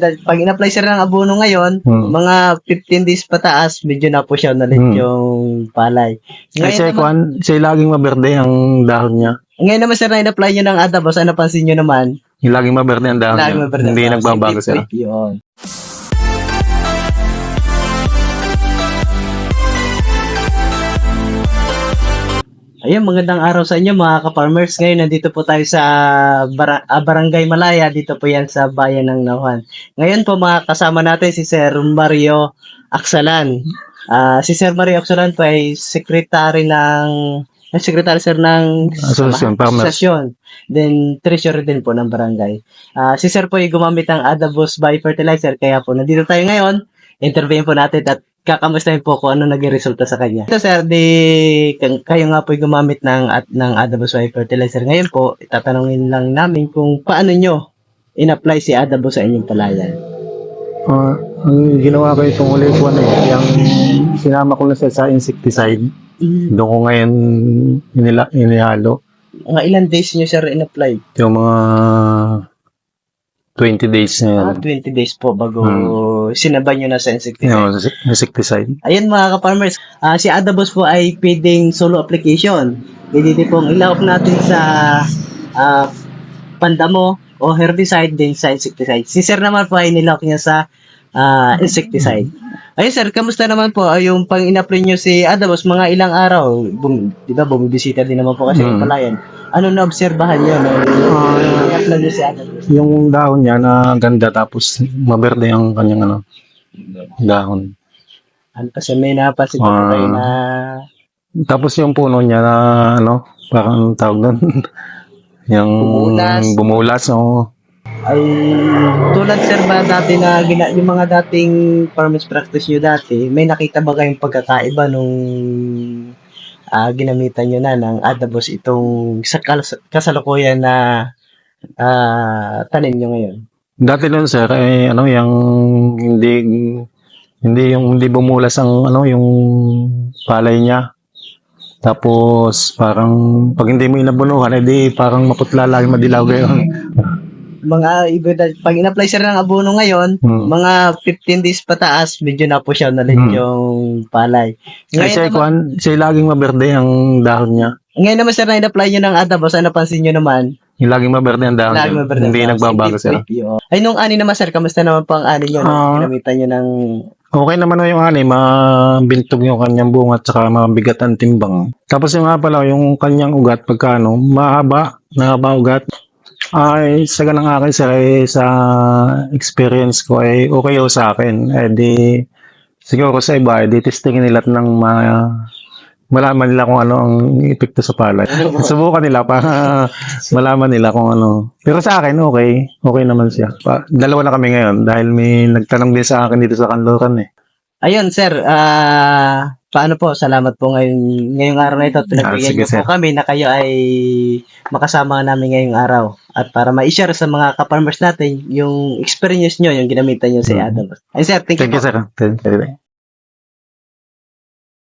Pag in-apply sir ng abono ngayon, Hmm. mga 15 days pataas, medyo na po siya ulit Hmm. yung palay. Ay, Ngayon, siya, naman, kwan, siya laging maberde ang dahon niya. ngayon naman sir na in-apply nyo ng adabos, ano napansin nyo naman? Yung laging maberde ang dahon Lagi niya. Hindi ang nagbabago siya. Yun. Ayun, magandang araw sa inyo mga ka-farmers. Ngayon, nandito po tayo sa Bara- ah, Barangay Malaya. Dito po yan sa bayan ng Nauhan. Ngayon po mga kasama natin si Sir Mario Aksalan. Ah, si Sir Mario Aksalan po ay secretary ng ay, secretary sir ng Asosasyon, farmers. Asosasyon. Then, treasurer din po ng barangay. Ah, si Sir po ay gumamit ng Adabos Biofertilizer. Kaya po, nandito tayo ngayon. Interviewin po natin at kakamustahin po kung ano naging resulta sa kanya. Ito sir, di, kayo nga po gumamit ng, at, ng Adabos Biofertilizer. Ngayon po, itatanungin lang namin kung paano nyo in-apply si Adabos sa inyong palayan. Ah, ang ginawa ko itong ulit ko eh, yung sinama ko na siya sa insecticide. Doon ko ngayon inila, inihalo. Mga ilan days nyo sir in-apply? Yung mga 20 days na Ah, yan. 20 days po bago Hmm. sinabay nyo na sa insecticide. Yung insecticide. Ayan mga ka-farmers, ah, si Adabos po ay pwedeng solo application. Pwede din pong ilawak natin sa ah, pandamo o herbicide din sa insecticide. Si Sir naman po ay nilawak niya sa ah, insecticide. Ayun sir, kamusta naman po ay yung pang in-apply nyo si Adabos mga ilang araw? Bum, di ba bumibisita din naman po kasi Hmm. yung palayan. Ano na obserbahan nyo no? Ah, in-apply nyo si Adabos? yung dahon niya na ganda tapos maberde ang kanyang ano, dahon. Ano kasi may napansin ko po Ah. kayo na Tapos yung puno niya na ano, parang tawag doon. yung Bumulas. bumulas. oo. ay tulad sir ba dati na gina, yung mga dating farmers practice nyo dati, may nakita ba kayong pagkakaiba nung ah, ginamitan nyo na ng adabos itong sa kasalukuyan na ah, tanim nyo ngayon? Dati nun sir, eh, ano, yung hindi, hindi yung hindi bumulas ang ano, yung palay niya. Tapos parang pag hindi mo inabunuhan, edi parang maputla lang, madilaw gayon. Mga iba na, pag in-apply sir ng abono ngayon, Hmm. mga 15 days pataas, medyo na po siya ulit Hmm. yung palay. Ay, Ngayon siya, naman, kwan, siya laging maberde ang dahon niya. ngayon naman sir na in-apply nyo ng adabos, ano napansin nyo naman? Yung laging maberde ang dahon Lagi niya. maberde Hindi nagbabago siya. sige, oo. Ay, nung ani naman, sir, kamusta naman po ang ani nyo? nung Ah. ginamitan nyo ng... Okay naman na yung ani, mabintog yung kanyang bunga at saka mabigat ang timbang. Tapos yung nga pala, yung kanyang ugat, pagkano, mahaba, mahaba ugat. Ay, sa ganang akin sir, eh, sa experience ko, ay okay ho sa akin. Eh di, siguro sa iba, eh, di testingin nila ng ma, malaman nila kung ano ang epekto sa palay. Subukan nila para malaman nila kung ano. Pero sa akin, okay. Okay naman siya. Pa, dalawa na kami ngayon dahil may nagtanong din sa akin dito sa Kanluran eh. Ayun, sir, ah paano po? Salamat po ngayon, ngayong araw na ito. Ah, Pinagbigyan niyo po kami na kayo ay makasama namin ngayong araw. At para ma-share sa mga ka-farmers natin yung experience nyo, yung ginamitan nyo sa Hmm. Adam. Ayun, sir, thank, Thank you you, sir. Thank you.